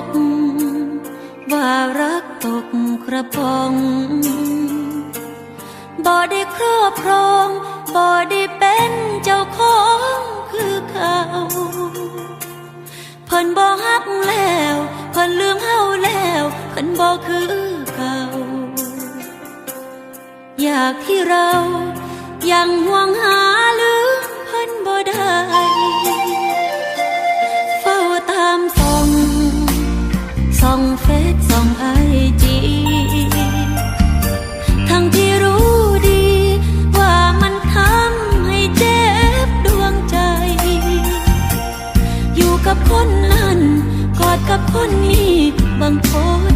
ก ว่ารักตกกระปองบ่ได้ครอบครองบ่ได้เป็นเจ้าของคือเขาเพิ่นบ่ฮักแล้วเพิ่นลืมเฮาแล้วเพิ่นบ่คือเขาอยากที่เรา สองเฟซส่องไอจีทั้งที่รู้ดี ว่ามันทำให้เจ็บดวงใจ อยู่กับคนนั้น กอดกับคนนี้บางคน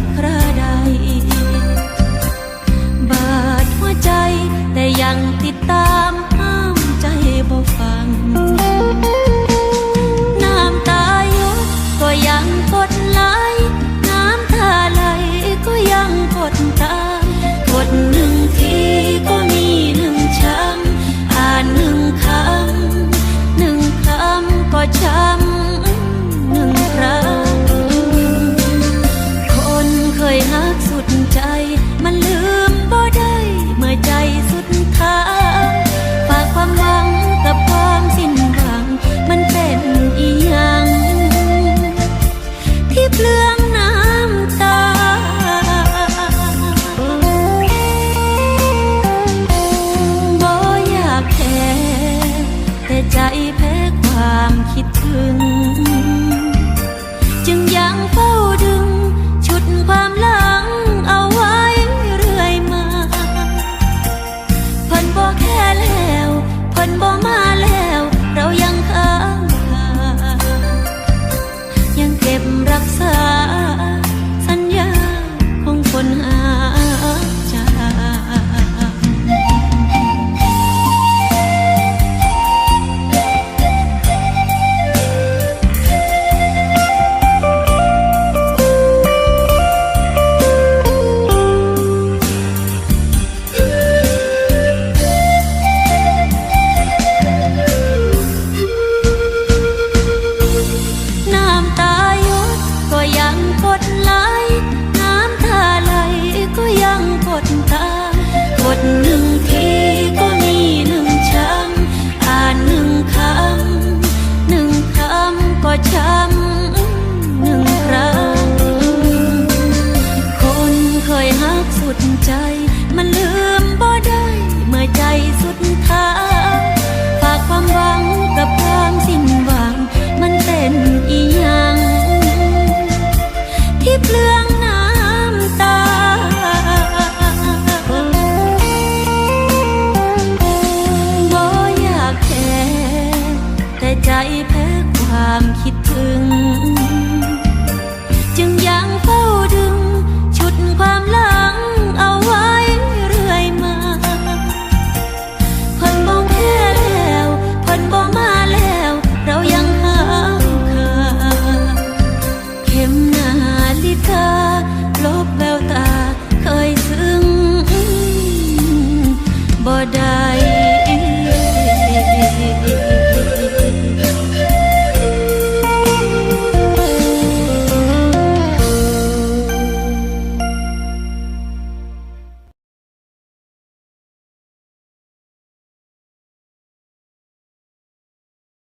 not.